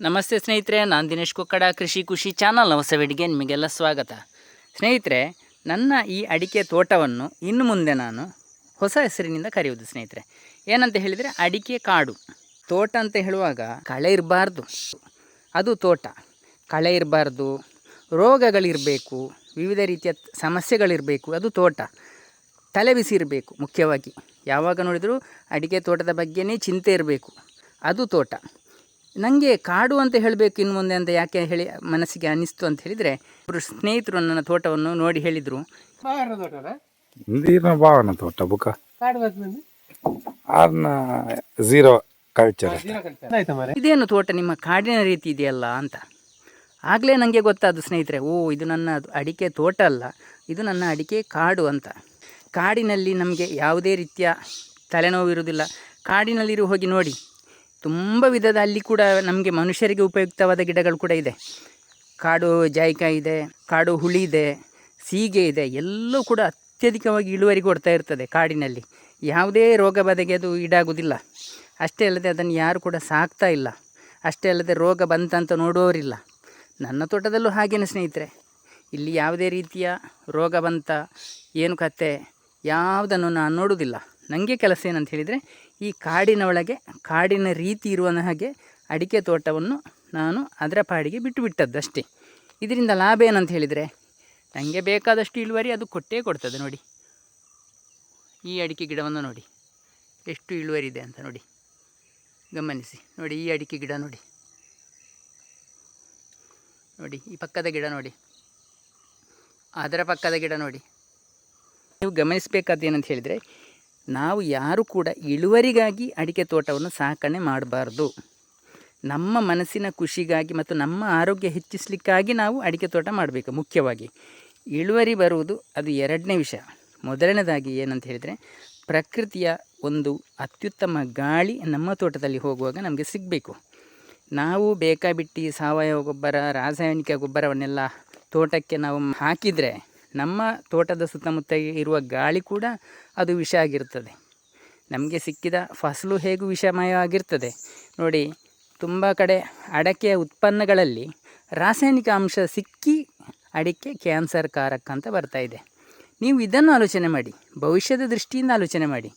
ನಮಸ್ತೆ ಸ್ನೇಹಿತರೆ, ನಾನು ದಿನೇಶ್ ಕೊಕ್ಕಡ, ಕೃಷಿ ಖುಷಿ ಚಾನಲ್ ಹೊಸವೆಡಿಗೆ ನಿಮಗೆಲ್ಲ ಸ್ವಾಗತ. ಸ್ನೇಹಿತರೆ, ನನ್ನ ಈ ಅಡಿಕೆ ತೋಟವನ್ನು ಇನ್ನು ಮುಂದೆ ನಾನು ಹೊಸ ಹೆಸರಿನಿಂದ ಕರೆಯುವುದು ಸ್ನೇಹಿತರೆ. ಏನಂತ ಹೇಳಿದರೆ, ಅಡಿಕೆ ಕಾಡು. ತೋಟ ಅಂತ ಹೇಳುವಾಗ ಕಳೆ ಇರಬಾರ್ದು. ಅದು ತೋಟ. ಕಳೆ ಇರಬಾರ್ದು, ರೋಗಗಳಿರಬೇಕು, ವಿವಿಧ ರೀತಿಯ ಸಮಸ್ಯೆಗಳಿರಬೇಕು, ಅದು ತೋಟ. ತಲೆ ಬಿಸಿ ಇರಬೇಕು, ಮುಖ್ಯವಾಗಿ. ಯಾವಾಗ ನೋಡಿದರೂ ಅಡಿಕೆ ತೋಟದ ಬಗ್ಗೆನೇ ಚಿಂತೆ ಇರಬೇಕು. ಅದು ತೋಟ. ನನಗೆ ಕಾಡು ಅಂತ ಹೇಳಬೇಕು ಇನ್ನು ಮುಂದೆ ಅಂತ ಯಾಕೆ ಹೇಳಿ ಮನಸ್ಸಿಗೆ ಅನಿಸ್ತು ಅಂತ ಹೇಳಿದರೆ ಒಬ್ಬರು ಸ್ನೇಹಿತರು ನನ್ನ ತೋಟವನ್ನು ನೋಡಿ ಹೇಳಿದರು. ನೀರಿನ ಭಾವನ ತೋಟ ಬುಕ್ಕ ಆರ್ನ ಝೀರೋ ಕಲ್ಚರ್ ಇದೇನು ತೋಟ ನಿಮ್ಮ ಕಾಡಿನ ರೀತಿ ಇದೆಯಲ್ಲ ಅಂತ. ಆಗಲೇ ನನಗೆ ಗೊತ್ತಾದ್ದು ಸ್ನೇಹಿತರೆ ಓ ಇದು ನನ್ನ ಅದು ಅಡಿಕೆ ತೋಟ ಅಲ್ಲ ಇದು ನನ್ನ ಅಡಿಕೆ ಕಾಡು ಅಂತ. ಕಾಡಿನಲ್ಲಿ ನಮಗೆ ಯಾವುದೇ ರೀತಿಯ ತಲೆನೋವು ಇರುವುದಿಲ್ಲ ಕಾಡಿನಲ್ಲಿರು ಹೋಗಿ ನೋಡಿ. ತುಂಬ ವಿಧದ ಅಲ್ಲಿ ಕೂಡ ನಮಗೆ ಮನುಷ್ಯರಿಗೆ ಉಪಯುಕ್ತವಾದ ಗಿಡಗಳು ಕೂಡ ಇದೆ. ಕಾಡು ಜಾಯಿಕಾಯಿ ಇದೆ, ಕಾಡು ಹುಳಿ ಇದೆ, ಸೀಗೆ ಇದೆ ಎಲ್ಲವೂ ಕೂಡ ಅತ್ಯಧಿಕವಾಗಿ ಇಳುವರಿ ಕೊಡ್ತಾ ಇರ್ತದೆ ಕಾಡಿನಲ್ಲಿ. ಯಾವುದೇ ರೋಗ ಬಾಧೆಗೆ ಅದು ಈಡಾಗುವುದಿಲ್ಲ ಅಷ್ಟೇ ಅಲ್ಲದೆ ಅದನ್ನು ಯಾರು ಕೂಡ ಸಾಕ್ತಾ ಇಲ್ಲ. ಅಷ್ಟೇ ಅಲ್ಲದೆ ರೋಗ ಬಂತಂತ ನೋಡುವವರಿಲ್ಲ ನನ್ನ ತೋಟದಲ್ಲೂ ಹಾಗೇನೆ ಸ್ನೇಹಿತರೆ. ಇಲ್ಲಿ ಯಾವುದೇ ರೀತಿಯ ರೋಗ ಬಂತ, ಏನು ಕತೆ, ಯಾವುದನ್ನು ನಾನು ನೋಡುವುದಿಲ್ಲ. ನನಗೆ ಕೆಲಸ ಏನಂತ ಹೇಳಿದರೆ, ಈ ಕಾಡಿನ ಒಳಗೆ, ಕಾಡಿನ ರೀತಿ ಇರುವ ಹಾಗೆ ಅಡಿಕೆ ತೋಟವನ್ನು ನಾನು ಅದರ ಪಾಡಿಗೆ ಬಿಟ್ಟು ಬಿಟ್ಟದ್ದು ಅಷ್ಟೇ. ಇದರಿಂದ ಲಾಭ ಏನಂತ ಹೇಳಿದರೆ ನನಗೆ ಬೇಕಾದಷ್ಟು ಇಳುವರಿ ಅದು ಕೊಟ್ಟೇ ಕೊಡ್ತದೆ ನೋಡಿ. ಈ ಅಡಿಕೆ ಗಿಡವನ್ನು ನೋಡಿ. ಎಷ್ಟು ಇಳುವರಿ ಇದೆ ಅಂತ ನೋಡಿ. ಗಮನಿಸಿ. ನೋಡಿ, ಈ ಅಡಿಕೆ ಗಿಡ ನೋಡಿ. ನೋಡಿ, ಈ ಪಕ್ಕದ ಗಿಡ ನೋಡಿ. ಅದರ ಪಕ್ಕದ ಗಿಡ ನೋಡಿ. ನೀವು ಗಮನಿಸಬೇಕಾದ ಏನಂತ ಹೇಳಿದರೆ ನಾವು ಯಾರು ಕೂಡ ಇಳುವರಿಗಾಗಿ ಅಡಿಕೆ ತೋಟವನ್ನು ಸಾಕಣೆ ಮಾಡಬಾರ್ದು. ನಮ್ಮ ಮನಸ್ಸಿನ ಖುಷಿಗಾಗಿ ಮತ್ತು ನಮ್ಮ ಆರೋಗ್ಯ ಹೆಚ್ಚಿಸಲಿಕ್ಕಾಗಿ ನಾವು ಅಡಿಕೆ ತೋಟ ಮಾಡಬೇಕು ಮುಖ್ಯವಾಗಿ. ಇಳುವರಿ ಬರುವುದು ಅದು ಎರಡನೇ ವಿಷಯ. ಮೊದಲನೇದಾಗಿ ಏನಂತ ಹೇಳಿದರೆ ಪ್ರಕೃತಿಯ ಒಂದು ಅತ್ಯುತ್ತಮ ಗಾಳಿ ನಮ್ಮ ತೋಟದಲ್ಲಿ ಹೋಗುವಾಗ ನಮಗೆ ಸಿಗಬೇಕು. ನಾವು ಬೇಕಾಬಿಟ್ಟಿ ಸಾವಯವ ಗೊಬ್ಬರ, ರಾಸಾಯನಿಕ ಗೊಬ್ಬರವನ್ನೆಲ್ಲ ತೋಟಕ್ಕೆ ನಾವು ಹಾಕಿದರೆ ನಮ್ಮ ತೋಟದ ಸುತ್ತಮುತ್ತ ಇರುವ ಗಾಳಿ ಕೂಡ ಅದು ವಿಷ ಆಗಿರ್ತದೆ. ನಮಗೆ ಸಿಕ್ಕಿದ ಫಸಲು ಹೇಗೂ ವಿಷಮಯವಾಗಿರ್ತದೆ ನೋಡಿ, ತುಂಬ ಕಡೆ ಅಡಕೆಯ ಉತ್ಪನ್ನಗಳಲ್ಲಿ ರಾಸಾಯನಿಕ ಅಂಶ ಸಿಕ್ಕಿ ಅಡಿಕೆ ಕ್ಯಾನ್ಸರ್ ಕಾರಕ ಅಂತ ಬರ್ತಾ ಇದೆ. ನೀವು ಇದನ್ನು ಆಲೋಚನೆ ಮಾಡಿ, ಭವಿಷ್ಯದ ದೃಷ್ಟಿಯಿಂದ ಆಲೋಚನೆ ಮಾಡಿ.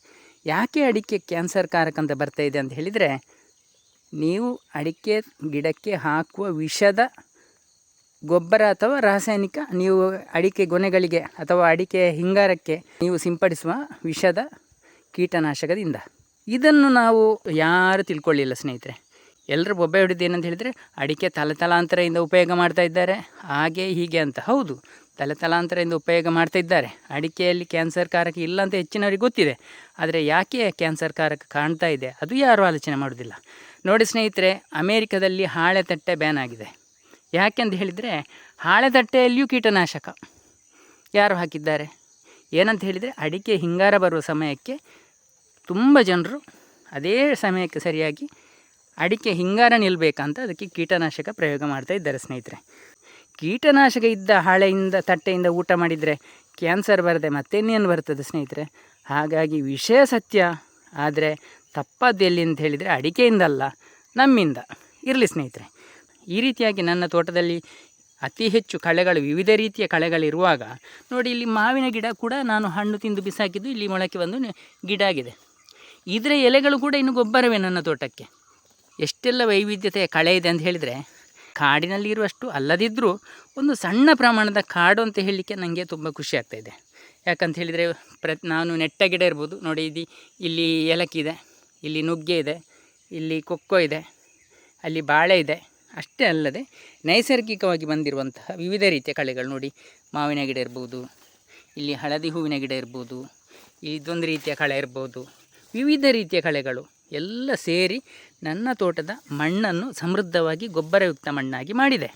ಯಾಕೆ ಅಡಿಕೆ ಕ್ಯಾನ್ಸರ್ ಕಾರಕ ಅಂತ ಬರ್ತಾ ಇದೆ ಅಂತ ಹೇಳಿದರೆ, ನೀವು ಅಡಿಕೆ ಗಿಡಕ್ಕೆ ಹಾಕುವ ವಿಷದ ಗೊಬ್ಬರ ಅಥವಾ ರಾಸಾಯನಿಕ ನೀವು ಅಡಿಕೆ ಗೊನೆಗಳಿಗೆ ಅಥವಾ ಅಡಿಕೆ ಹಿಂಗಾರಕ್ಕೆ ನೀವು ಸಿಂಪಡಿಸುವ ವಿಷದ ಕೀಟನಾಶಕದಿಂದ. ಇದನ್ನು ನಾವು ಯಾರು ತಿಳ್ಕೊಳ್ಳಿಲ್ಲ ಸ್ನೇಹಿತರೆ. ಎಲ್ಲರೂ ಬೊಬ್ಬೆ ಹೊಡಿದು ಏನಂತ ಹೇಳಿದರೆ ಅಡಿಕೆ ತಲೆ ತಲಾಂತರದಿಂದ ಉಪಯೋಗ ಮಾಡ್ತಾ ಇದ್ದಾರೆ. ಹಾಗೆ ಹೀಗೆ ಅಂತ. ಹೌದು ತಲೆ ತಲಾಂತರದಿಂದ ಉಪಯೋಗ ಮಾಡ್ತಾ ಇದ್ದಾರೆ. ಅಡಿಕೆಯಲ್ಲಿ ಕ್ಯಾನ್ಸರ್ ಕಾರಕ ಇಲ್ಲ ಅಂತ ಹೆಚ್ಚಿನವರಿಗೆ ಗೊತ್ತಿದೆ. ಆದರೆ ಯಾಕೆ ಕ್ಯಾನ್ಸರ್ ಕಾರಕ ಕಾಣ್ತಾ ಇದೆ? ಅದು ಯಾರೂ ಆಲೋಚನೆ ಮಾಡೋದಿಲ್ಲ ನೋಡಿ ಸ್ನೇಹಿತರೆ, ಅಮೇರಿಕದಲ್ಲಿ ಹಾಳೆ ತಟ್ಟೆ ಬ್ಯಾನ್ ಆಗಿದೆ. ಯಾಕೆಂತ ಹೇಳಿದರೆ ಹಾಳೆ ತಟ್ಟೆಯಲ್ಲಿಯೂ ಕೀಟನಾಶಕ ಯಾರು ಹಾಕಿದ್ದಾರೆ? ಏನಂತ ಹೇಳಿದರೆ ಅಡಿಕೆ ಹಿಂಗಾರ ಬರುವ ಸಮಯಕ್ಕೆ ತುಂಬ ಜನರು ಅದೇ ಸಮಯಕ್ಕೆ ಸರಿಯಾಗಿ ಅಡಿಕೆ ಹಿಂಗಾರ ನಿಲ್ಲಬೇಕಂತ ಅದಕ್ಕೆ ಕೀಟನಾಶಕ ಪ್ರಯೋಗ ಮಾಡ್ತಾ ಇದ್ದಾರೆ ಸ್ನೇಹಿತರೆ. ಕೀಟನಾಶಕ ಇದ್ದ ಹಾಳೆಯಿಂದ, ತಟ್ಟೆಯಿಂದ ಊಟ ಮಾಡಿದರೆ ಕ್ಯಾನ್ಸರ್ ಬರದೆ ಮತ್ತೇನೇನು ಬರ್ತದೆ ಸ್ನೇಹಿತರೆ? ಹಾಗಾಗಿ ವಿಷಯ ಸತ್ಯ. ಆದರೆ ತಪ್ಪದ್ದು ಎಲ್ಲಿ ಅಂತ ಹೇಳಿದರೆ ಅಡಿಕೆಯಿಂದಲ್ಲ, ನಮ್ಮಿಂದ. ಇರಲಿ ಸ್ನೇಹಿತರೆ. ಈ ರೀತಿಯಾಗಿ ನನ್ನ ತೋಟದಲ್ಲಿ ಅತಿ ಹೆಚ್ಚು ಕಳೆಗಳು, ವಿವಿಧ ರೀತಿಯ ಕಳೆಗಳಿರುವಾಗ, ನೋಡಿ ಇಲ್ಲಿ ಮಾವಿನ ಗಿಡ ಕೂಡ ನಾನು ಹಣ್ಣು ತಿಂದು ಬಿಸಾಕಿದ್ದು ಇಲ್ಲಿ ಮೊಳಕೆ ನೆ- ಗಿಡ ಆಗಿದೆ. ಇದರ ಎಲೆಗಳು ಕೂಡ ಇನ್ನು ಗೊಬ್ಬರವೇ ನನ್ನ ತೋಟಕ್ಕೆ. ಎಷ್ಟೆಲ್ಲ ವೈವಿಧ್ಯತೆಯ ಕಳೆ ಇದೆ ಅಂತ ಹೇಳಿದರೆ, ಕಾಡಿನಲ್ಲಿ ಇರುವಷ್ಟು ಅಲ್ಲದಿದ್ದರೂ ಒಂದು ಸಣ್ಣ ಪ್ರಮಾಣದ ಕಾಡು ಅಂತ ಹೇಳಲಿಕ್ಕೆ ನನಗೆ ತುಂಬ ಖುಷಿ ಆಗ್ತಾ ಇದೆ. ಯಾಕಂತ ಹೇಳಿದರೆ ಪ್ರ ನಾನು ನೆಟ್ಟ ಗಿಡ ಇರ್ಬೋದು. ನೋಡಿ, ಇದು ಇಲ್ಲಿ ಏಲಕ್ಕಿ ಇದೆ, ಇಲ್ಲಿ ನುಗ್ಗೆ ಇದೆ, ಇಲ್ಲಿ ಕೊಕ್ಕೋ ಇದೆ, ಅಲ್ಲಿ ಬಾಳೆ ಇದೆ. ಅಷ್ಟೇ ಅಲ್ಲದೆ ನೈಸರ್ಗಿಕವಾಗಿ ಬಂದಿರುವಂತಹ ವಿವಿಧ ರೀತಿಯ ಕಳೆಗಳು ನೋಡಿ. ಮಾವಿನ ಗಿಡ ಇರ್ಬೋದು, ಇಲ್ಲಿ ಹಳದಿ ಹೂವಿನ ಗಿಡ ಇರ್ಬೋದು, ಇದೊಂದು ರೀತಿಯ ಕಳೆ ಇರ್ಬೋದು, ವಿವಿಧ ರೀತಿಯ ಕಳೆಗಳು ಎಲ್ಲ ಸೇರಿ ನನ್ನ ತೋಟದ ಮಣ್ಣನ್ನು ಸಮೃದ್ಧವಾಗಿ ಗೊಬ್ಬರಯುಕ್ತ ಮಣ್ಣಾಗಿ ಮಾಡಿದೆ.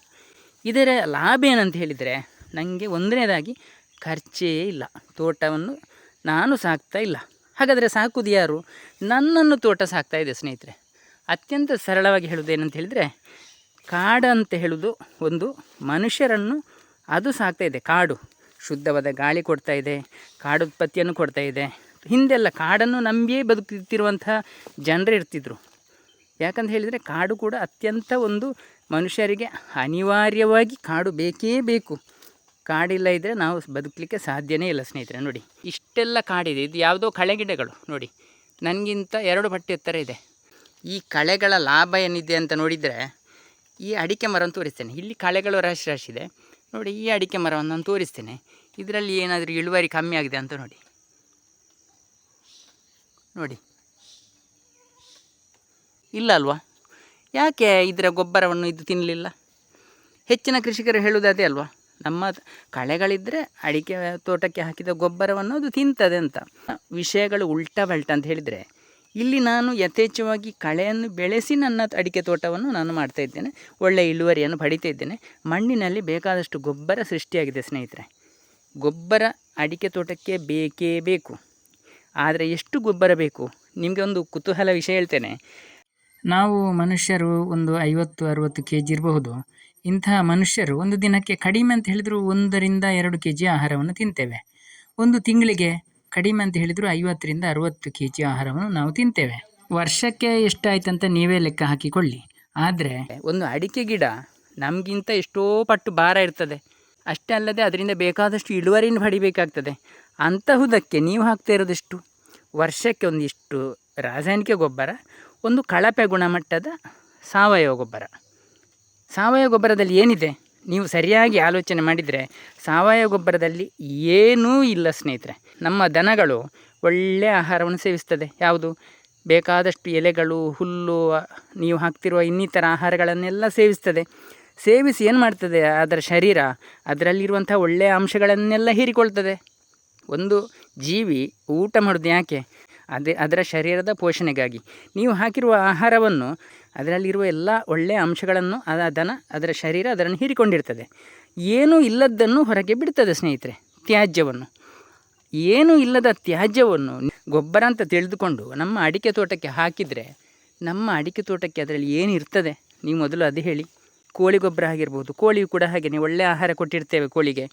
ಇದರ ಲಾಭ ಏನಂತ ಹೇಳಿದರೆ ನನಗೆ ಒಂದನೇದಾಗಿ ಖರ್ಚೇ ಇಲ್ಲ. ತೋಟವನ್ನು ನಾನು ಸಾಕ್ತಾ ಇಲ್ಲ. ಹಾಗಾದರೆ ಸಾಕುದು ಯಾರು? ನನ್ನನ್ನು ತೋಟ ಸಾಕ್ತಾ ಇದೆ ಸ್ನೇಹಿತರೆ. ಅತ್ಯಂತ ಸರಳವಾಗಿ ಹೇಳೋದೇನಂತ ಹೇಳಿದರೆ ಕಾಡು ಅಂತ ಹೇಳೋದು ಒಂದು ಮನುಷ್ಯರನ್ನು ಅದು ಸಾಕ್ತಾ ಇದೆ, ಕಾಡು. ಶುದ್ಧವಾದ ಗಾಳಿ ಕೊಡ್ತಾ ಇದೆ ಕಾಡು ಉತ್ಪತ್ತಿಯನ್ನು ಕೊಡ್ತಾ ಇದೆ. ಹಿಂದೆಲ್ಲ ಕಾಡನ್ನು ನಂಬಿಯೇ ಬದುಕುತ್ತಿರುವಂಥ ಜನರು ಇರ್ತಿದ್ರು. ಯಾಕಂತ ಹೇಳಿದರೆ ಕಾಡು ಕೂಡ ಅತ್ಯಂತ ಒಂದು ಮನುಷ್ಯರಿಗೆ ಅನಿವಾರ್ಯವಾಗಿ ಕಾಡು ಬೇಕೇ ಬೇಕು. ಕಾಡಿಲ್ಲ ಇದ್ದರೆ ನಾವು ಬದುಕಲಿಕ್ಕೆ ಸಾಧ್ಯನೇ ಇಲ್ಲ ಸ್ನೇಹಿತರೆ, ನೋಡಿ. ಇಷ್ಟೆಲ್ಲ ಕಾಡಿದೆ, ಇದು ಯಾವುದೋ ಕಳೆಗಿಡಗಳು ನೋಡಿ. ನನಗಿಂತ ಎರಡು ಪಟ್ಟು ಎತ್ತರ ಇದೆ. ಈ ಕಳೆಗಳ ಲಾಭ ಏನಿದೆ ಅಂತ ನೋಡಿದರೆ ಈ ಅಡಿಕೆ ಮರವನ್ನು ತೋರಿಸ್ತೇನೆ. ಇಲ್ಲಿ ಕಳೆಗಳು ರಾಶಿ ರಾಶಿ ಇದೆ. ನೋಡಿ, ಈ ಅಡಿಕೆ ಮರವನ್ನು ನಾನು ತೋರಿಸ್ತೇನೆ. ಇದರಲ್ಲಿ ಏನಾದರೂ ಇಳುವರಿ ಕಮ್ಮಿ ಆಗಿದೆ ಅಂತ ನೋಡಿ. ನೋಡಿ. ಇಲ್ಲ ಅಲ್ವಾ? ಯಾಕೆ ಇದರ ಗೊಬ್ಬರವನ್ನು ಇದು ತಿನ್ನಲಿಲ್ಲ ಹೆಚ್ಚಿನ ಕೃಷಿಕರು ಹೇಳುವುದು ಅದೇ ಅಲ್ವಾ? ನಮ್ಮ ಕಳೆಗಳಿದ್ದರೆ ಅಡಿಕೆ ತೋಟಕ್ಕೆ ಹಾಕಿದ ಗೊಬ್ಬರವನ್ನು ಅದು ತಿಂತದೆ ಅಂತ. ವಿಷಯಗಳು ಉಲ್ಟಾ ಬಲ್ಟ ಅಂತ ಹೇಳಿದರೆ ಇಲ್ಲಿ ನಾನು ಯಥೇಚ್ಛವಾಗಿ ಕಳೆಯನ್ನು ಬೆಳೆಸಿ ನನ್ನ ಅಡಿಕೆ ತೋಟವನ್ನು ನಾನು ಮಾಡ್ತಾ ಇದ್ದೇನೆ. ಒಳ್ಳೆಯ ಇಳುವರಿಯನ್ನು ಪಡಿತಾ ಇದ್ದೇನೆ. ಮಣ್ಣಿನಲ್ಲಿ ಬೇಕಾದಷ್ಟು ಗೊಬ್ಬರ ಸೃಷ್ಟಿಯಾಗಿದೆ ಸ್ನೇಹಿತರೆ. ಗೊಬ್ಬರ ಅಡಿಕೆ ತೋಟಕ್ಕೆ ಬೇಕೇ ಬೇಕು. ಆದರೆ ಎಷ್ಟು ಗೊಬ್ಬರ ಬೇಕು? ನಿಮಗೆ ಒಂದು ಕುತೂಹಲ ವಿಷಯ ಹೇಳ್ತೇನೆ. ನಾವು ಮನುಷ್ಯರು ಒಂದು ಐವತ್ತು, ಅರುವತ್ತು ಕೆ ಜಿ ಇರಬಹುದು. ಇಂತಹ ಮನುಷ್ಯರು ಒಂದು ದಿನಕ್ಕೆ ಕಡಿಮೆ ಅಂತ ಹೇಳಿದರೂ ಒಂದರಿಂದ ಎರಡು ಕೆ ಜಿ ಆಹಾರವನ್ನು ತಿಂತೇವೆ. ಒಂದು ತಿಂಗಳಿಗೆ ಕಡಿಮೆ ಅಂತ ಹೇಳಿದರೂ ಐವತ್ತರಿಂದ ಅರುವತ್ತು ಕೆ ಜಿ ಆಹಾರವನ್ನು ನಾವು ತಿಂತೇವೆ. ವರ್ಷಕ್ಕೆ ಎಷ್ಟಾಯ್ತಂತ ನೀವೇ ಲೆಕ್ಕ ಹಾಕಿಕೊಳ್ಳಿ. ಆದರೆ ಒಂದು ಅಡಿಕೆ ಗಿಡ ನಮಗಿಂತ ಎಷ್ಟೋ ಪಟ್ಟು ಭಾರ ಇರ್ತದೆ. ಅಷ್ಟೇ ಅಲ್ಲದೆ ಅದರಿಂದ ಬೇಕಾದಷ್ಟು ಇಳುವರಿಯನ್ನು ಪಡಿಬೇಕಾಗ್ತದೆ. ಅಂತಹುದಕ್ಕೆ ನೀವು ಹಾಕ್ತಾ ಇರೋದಿಷ್ಟು? ವರ್ಷಕ್ಕೆ ಒಂದಿಷ್ಟು ರಾಸಾಯನಿಕ ಗೊಬ್ಬರ, ಒಂದು ಕಳಪೆ ಗುಣಮಟ್ಟದ ಸಾವಯವ ಗೊಬ್ಬರ. ಸಾವಯವ ಗೊಬ್ಬರದಲ್ಲಿ ಏನಿದೆ? ನೀವು ಸರಿಯಾಗಿ ಆಲೋಚನೆ ಮಾಡಿದರೆ ಸಾವಯವ ಗೊಬ್ಬರದಲ್ಲಿ ಏನೂ ಇಲ್ಲ ಸ್ನೇಹಿತರೆ. ನಮ್ಮ ದನಗಳು ಒಳ್ಳೆಯ ಆಹಾರವನ್ನು ಸೇವಿಸ್ತದೆ. ಯಾವುದು? ಬೇಕಾದಷ್ಟು ಎಲೆಗಳು, ಹುಲ್ಲು ನೀವು ಹಾಕ್ತಿರುವ ಇನ್ನಿತರ ಆಹಾರಗಳನ್ನೆಲ್ಲ ಸೇವಿಸ್ತದೆ. ಸೇವಿಸಿ ಏನು ಮಾಡ್ತದೆ? ಅದರ ಶರೀರ ಅದರಲ್ಲಿರುವಂಥ ಒಳ್ಳೆಯ ಅಂಶಗಳನ್ನೆಲ್ಲ ಹೀರಿಕೊಳ್ತದೆ. ಒಂದು ಜೀವಿ ಊಟ ಮಾಡೋದು ಯಾಕೆ? ಅದೇ ಅದರ ಶರೀರದ ಪೋಷಣೆಗಾಗಿ. ನೀವು ಹಾಕಿರುವ ಆಹಾರವನ್ನು ಅದರಲ್ಲಿರುವ ಎಲ್ಲ ಒಳ್ಳೆಯ ಅಂಶಗಳನ್ನು ಅದ ದನ ಅದರ ಶರೀರ ಅದರನ್ನು ಹೀರಿಕೊಂಡಿರ್ತದೆ. ಏನೂ ಇಲ್ಲದ್ದನ್ನು ಹೊರಗೆ ಬಿಡ್ತದೆ ಸ್ನೇಹಿತರೆ, ತ್ಯಾಜ್ಯವನ್ನು. ಏನೂ ಇಲ್ಲದ ತ್ಯಾಜ್ಯವನ್ನು ಗೊಬ್ಬರ ಅಂತ ತಿಳಿದುಕೊಂಡು ನಮ್ಮ ಅಡಿಕೆ ತೋಟಕ್ಕೆ ಹಾಕಿದರೆ, ನಮ್ಮ ಅಡಿಕೆ ತೋಟಕ್ಕೆ ಅದರಲ್ಲಿ ಏನಿರ್ತದೆ ನೀವು ಮೊದಲು ಅದು ಹೇಳಿ. ಕೋಳಿ ಗೊಬ್ಬರ ಆಗಿರ್ಬೋದು, ಕೋಳಿಯು ಕೂಡ ಹಾಗೆಯೇ ಒಳ್ಳೆಯ ಆಹಾರ ಕೊಟ್ಟಿರ್ತೇವೆ ಕೋಳಿಗೆ.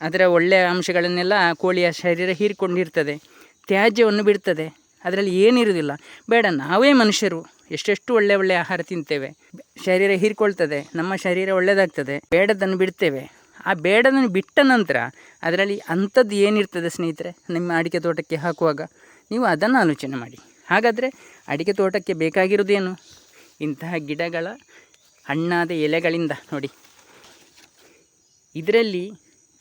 ಅದರ ಒಳ್ಳೆಯ ಅಂಶಗಳನ್ನೆಲ್ಲ ಕೋಳಿಯ ಶರೀರ ಹೀರಿಕೊಂಡಿರ್ತದೆ. ತ್ಯಾಜ್ಯವನ್ನು ಬಿಡ್ತದೆ. ಅದರಲ್ಲಿ ಏನಿರುವುದಿಲ್ಲ. ಬೇಡ, ನಾವೇ ಮನುಷ್ಯರು. ಎಷ್ಟೆಷ್ಟು ಒಳ್ಳೆ ಒಳ್ಳೆ ಆಹಾರ ತಿಂತೇವೆ. ಶರೀರ ಹೀರಿಕೊಳ್ತದೆ, ನಮ್ಮ ಶರೀರ ಒಳ್ಳೆಯದಾಗ್ತದೆ ಬೇಡದನ್ನು ಬಿಡ್ತೇವೆ. ಆ ಬೇಡದನ್ನು ಬಿಟ್ಟ ನಂತರ ಅದರಲ್ಲಿ ಅಂಥದ್ದು ಏನಿರ್ತದೆ ಸ್ನೇಹಿತರೆ? ನಿಮ್ಮ ಅಡಿಕೆ ತೋಟಕ್ಕೆ ಹಾಕುವಾಗ ನೀವು ಅದನ್ನು ಆಲೋಚನೆ ಮಾಡಿ. ಹಾಗಾದರೆ ಅಡಿಕೆ ತೋಟಕ್ಕೆ ಬೇಕಾಗಿರೋದೇನು ಇಂತಹ ಗಿಡಗಳ ಹಣ್ಣಾದ ಎಲೆಗಳಿಂದ ನೋಡಿ. ಇದರಲ್ಲಿ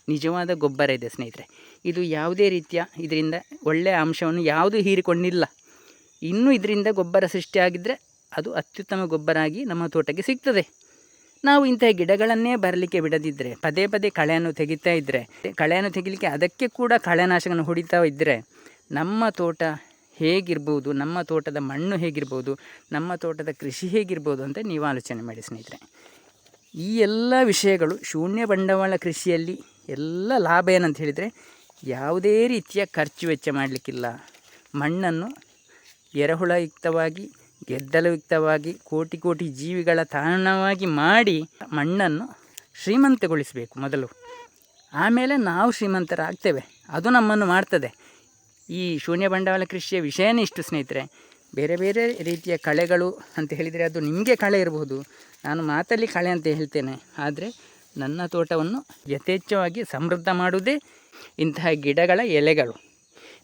ನಿಜವಾದ ಗೊಬ್ಬರ ಇದೆ ಸ್ನೇಹಿತರೆ. ಇದು ಯಾವುದೇ ರೀತಿಯ ಇದರಿಂದ ಒಳ್ಳೆಯ ಅಂಶವನ್ನು ಯಾವುದು ಹೀರಿಕೊಂಡಿಲ್ಲ. ಇನ್ನೂ ಇದರಿಂದ ಗೊಬ್ಬರ ಸೃಷ್ಟಿಯಾಗಿದ್ದರೆ ಅದು ಅತ್ಯುತ್ತಮ ಗೊಬ್ಬರ ಆಗಿ ನಮ್ಮ ತೋಟಕ್ಕೆ ಸಿಗ್ತದೆ. ನಾವು ಇಂತಹ ಗಿಡಗಳನ್ನೇ ಬರಲಿಕ್ಕೆ ಬಿಡದಿದ್ದರೆ ಪದೇ ಪದೇ ಕಳೆಯನ್ನು ತೆಗಿತಾ ಇದ್ದರೆ ಕಳೆಯನ್ನು ತೆಗಿಲಿಕ್ಕೆ ಅದಕ್ಕೆ ಕೂಡ ಕಳೆನಾಶಕನ ಹೊಡಿತಾ ಇದ್ದರೆ ನಮ್ಮ ತೋಟ ಹೇಗಿರ್ಬೋದು, ನಮ್ಮ ತೋಟದ ಮಣ್ಣು ಹೇಗಿರ್ಬೋದು, ನಮ್ಮ ತೋಟದ ಕೃಷಿ ಹೇಗಿರ್ಬೋದು ಅಂತ ನೀವು ಆಲೋಚನೆ ಮಾಡಿ ಸ್ನೇಹಿತರೆ. ಈ ಎಲ್ಲ ವಿಷಯಗಳು ಶೂನ್ಯ ಬಂಡವಾಳ ಕೃಷಿಯಲ್ಲಿ ಎಲ್ಲ ಲಾಭ ಏನಂತ ಹೇಳಿದರೆ ಯಾವುದೇ ರೀತಿಯ ಖರ್ಚು ವೆಚ್ಚ ಮಾಡಲಿಕ್ಕಿಲ್ಲ. ಮಣ್ಣನ್ನು ಎರೆಹುಳಯುಕ್ತವಾಗಿ ಗೆದ್ದಲಯುಕ್ತವಾಗಿ ಕೋಟಿ ಕೋಟಿ ಜೀವಿಗಳ ತಾಣವಾಗಿ ಮಾಡಿ ಮಣ್ಣನ್ನು ಶ್ರೀಮಂತಗೊಳಿಸಬೇಕು ಮೊದಲು. ಆಮೇಲೆ ನಾವು ಶ್ರೀಮಂತರಾಗ್ತೇವೆ. ಅದು ನಮ್ಮನ್ನು ಮಾಡ್ತದೆ. ಈ ಶೂನ್ಯ ಬಂಡವಾಳ ಕೃಷಿಯ ವಿಷಯನೇ ಇಷ್ಟು ಸ್ನೇಹಿತರೆ. ಬೇರೆ ಬೇರೆ ರೀತಿಯ ಕಳೆಗಳು ಅಂತ ಹೇಳಿದರೆ ಅದು ನಿಮಗೆ ಕಳೆ ಇರಬಹುದು. ನಾನು ಮಾತಲ್ಲಿ ಕಳೆ ಅಂತ ಹೇಳ್ತೇನೆ. ಆದರೆ ನನ್ನ ತೋಟವನ್ನು ಯಥೇಚ್ಛವಾಗಿ ಸಮೃದ್ಧ ಮಾಡುವುದೇ ಇಂತಹ ಗಿಡಗಳ ಎಲೆಗಳು.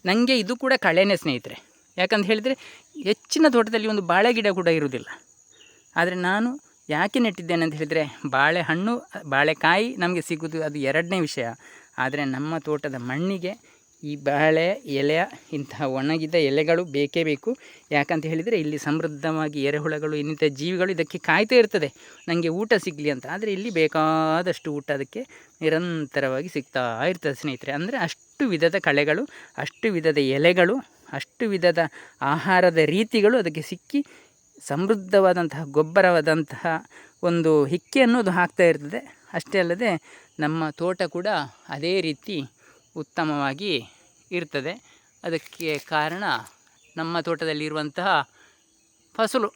ನನಗೆ ಇದು ಕೂಡ ಕಳೆನೇ ಸ್ನೇಹಿತರೆ. ಯಾಕಂತ ಹೇಳಿದರೆ ಹೆಚ್ಚಿನ ತೋಟದಲ್ಲಿ ಒಂದು ಬಾಳೆ ಗಿಡ ಕೂಡ ಇರುವುದಿಲ್ಲ. ಆದರೆ ನಾನು ಯಾಕೆ ನೆಟ್ಟಿದ್ದೇನೆ ಅಂತ ಹೇಳಿದರೆ ಬಾಳೆಹಣ್ಣು ಬಾಳೆಕಾಯಿ ನಮಗೆ ಸಿಗುವುದು ಅದು ಎರಡನೇ ವಿಷಯ. ಆದರೆ ನಮ್ಮ ತೋಟದ ಮಣ್ಣಿಗೆ ಈ ಬಾಳೆ ಎಲೆಯ ಇಂತಹ ಒಣಗಿದ ಎಲೆಗಳು ಬೇಕೇ ಬೇಕು. ಯಾಕಂತ ಹೇಳಿದರೆ ಇಲ್ಲಿ ಸಮೃದ್ಧವಾಗಿ ಎರೆಹುಳಗಳು, ಇನ್ನಿತ ಜೀವಿಗಳು ಇದಕ್ಕೆ ಕಾಯ್ತಾ ಇರ್ತದೆ. ನನಗೆ ಊಟ ಸಿಗಲಿ ಅಂತ. ಆದರೆ ಇಲ್ಲಿ ಬೇಕಾದಷ್ಟು ಊಟ ಅದಕ್ಕೆ ನಿರಂತರವಾಗಿ ಸಿಗ್ತಾ ಇರ್ತದೆ ಸ್ನೇಹಿತರೆ. ಅಂದರೆ ಅಷ್ಟು ವಿಧದ ಕಳೆಗಳು, ಅಷ್ಟು ವಿಧದ ಎಲೆಗಳು ಅಷ್ಟು ವಿಧದ ಆಹಾರದ ರೀತಿಗಳು ಅದಕ್ಕೆ ಸಿಕ್ಕಿ ಸಮೃದ್ಧವಾದಂತಹ ಗೊಬ್ಬರವಾದಂತಹ ಒಂದು ಹಿಕ್ಕೆ ಅನ್ನೋದು ಹಾಕ್ತಾ ಇರ್ತದೆ. ಅಷ್ಟೇ ಅಲ್ಲದೆ ನಮ್ಮ ತೋಟ ಕೂಡ ಅದೇ ರೀತಿ ಉತ್ತಮವಾಗಿ ಇರ್ತದೆ. ಅದಕ್ಕೆ ಕಾರಣ ನಮ್ಮ ತೋಟದಲ್ಲಿರುವಂತಹ ಫಸಲು.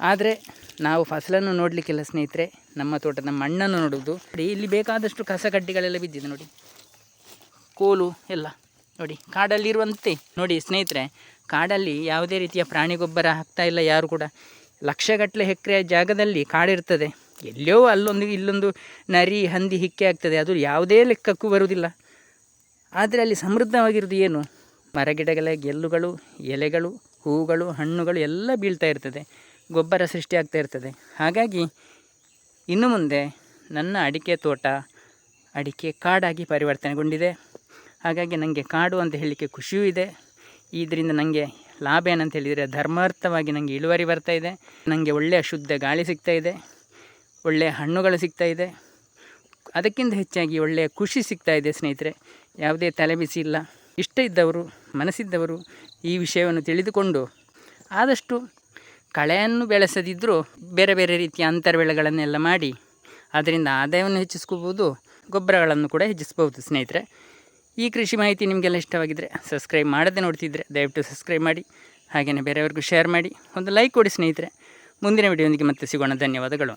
ಆದರೆ ನಾವು ಫಸಲನ್ನು ನೋಡಲಿಕ್ಕಿಲ್ಲ ಸ್ನೇಹಿತರೆ ನಮ್ಮ ತೋಟದ ಮಣ್ಣನ್ನು ನೋಡುವುದು. ನೋಡಿ, ಇಲ್ಲಿ ಬೇಕಾದಷ್ಟು ಕಸ ಕಡ್ಡಿಗಳೆಲ್ಲ ಬಿದ್ದಿದೆ ನೋಡಿ. ಕೋಲು ಎಲ್ಲ. ನೋಡಿ, ಕಾಡಲ್ಲಿರುವಂತೆ ನೋಡಿ ಸ್ನೇಹಿತರೆ, ಕಾಡಲ್ಲಿ ಯಾವುದೇ ರೀತಿಯ ಪ್ರಾಣಿ ಗೊಬ್ಬರ ಹಾಕ್ತಾ ಇಲ್ಲ ಯಾರು ಕೂಡ. ಲಕ್ಷಗಟ್ಟಲೆ ಎಕರೆ ಜಾಗದಲ್ಲಿ ಕಾಡಿರ್ತದೆ. ಎಲ್ಲೋ ಅಲ್ಲೊಂದು ಇಲ್ಲೊಂದು ನರಿ, ಹಂದಿ, ಹಿಕ್ಕೆ ಆಗ್ತದೆ. ಅದು ಯಾವುದೇ ಲೆಕ್ಕಕ್ಕೂ ಬರುವುದಿಲ್ಲ. ಆದರೆ ಅಲ್ಲಿ ಸಮೃದ್ಧವಾಗಿರೋದು ಏನು? ಮರಗಿಡಗಳ ಗೆಲ್ಲುಗಳು ಎಲೆಗಳು, ಹೂಗಳು, ಹಣ್ಣುಗಳು ಎಲ್ಲ ಬೀಳ್ತಾ ಇರ್ತದೆ. ಗೊಬ್ಬರ ಸೃಷ್ಟಿಯಾಗ್ತಾ ಇರ್ತದೆ. ಹಾಗಾಗಿ ಇನ್ನು ಮುಂದೆ ನನ್ನ ಅಡಿಕೆ ತೋಟ, ಅಡಿಕೆ ಕಾಡಾಗಿ ಪರಿವರ್ತನೆಗೊಂಡಿದೆ. ಹಾಗಾಗಿ ನನಗೆ ಕಾಡು ಅಂತ ಹೇಳಲಿಕ್ಕೆ ಖುಷಿಯೂ ಇದೆ. ಇದರಿಂದ ನನಗೆ ಲಾಭ ಏನಂತ ಹೇಳಿದರೆ ಧರ್ಮಾರ್ಥವಾಗಿ ನನಗೆ ಇಳುವರಿ ಬರ್ತಾ ಇದೆ. ನನಗೆ ಒಳ್ಳೆಯ ಶುದ್ಧ ಗಾಳಿ ಸಿಗ್ತಾ ಇದೆ. ಒಳ್ಳೆಯ ಹಣ್ಣುಗಳು ಸಿಗ್ತಾ ಇದೆ. ಅದಕ್ಕಿಂತ ಹೆಚ್ಚಾಗಿ ಒಳ್ಳೆಯ ಖುಷಿ ಸಿಗ್ತಾ ಇದೆ ಸ್ನೇಹಿತರೆ. ಯಾವುದೇ ತಲೆಬಿಸಿ ಇಲ್ಲ. ಇಷ್ಟ ಇದ್ದವರು, ಮನಸ್ಸಿದ್ದವರು ಈ ವಿಷಯವನ್ನು ತಿಳಿದುಕೊಂಡು ಆದಷ್ಟು ಕಳೆಯನ್ನು ಬೆಳೆಸದಿದ್ದರೂ ಬೇರೆ ಬೇರೆ ರೀತಿಯ ಅಂತರ ಬೆಳೆಗಳನ್ನೆಲ್ಲ ಮಾಡಿ, ಅದರಿಂದ ಆದಾಯವನ್ನು ಹೆಚ್ಚಿಸ್ಕೋಬೋದು, ಗೊಬ್ಬರಗಳನ್ನು ಕೂಡ ಹೆಚ್ಚಿಸ್ಬೋದು ಸ್ನೇಹಿತರೆ. ಈ ಕೃಷಿ ಮಾಹಿತಿ ನಿಮಗೆಲ್ಲ ಇಷ್ಟವಾಗಿದ್ದರೆ ಸಬ್ಸ್ಕ್ರೈಬ್ ಮಾಡದೆ ನೋಡ್ತಿದ್ರೆ ದಯವಿಟ್ಟು ಸಬ್ಸ್ಕ್ರೈಬ್ ಮಾಡಿ ಹಾಗೆಯೇ ಬೇರೆಯವ್ರಿಗೂ ಶೇರ್ ಮಾಡಿ, ಒಂದು ಲೈಕ್ ಕೊಡಿ ಸ್ನೇಹಿತರೆ. ಮುಂದಿನ ವಿಡಿಯೋದೊಂದಿಗೆ ಮತ್ತೆ ಸಿಗೋಣ. ಧನ್ಯವಾದಗಳು.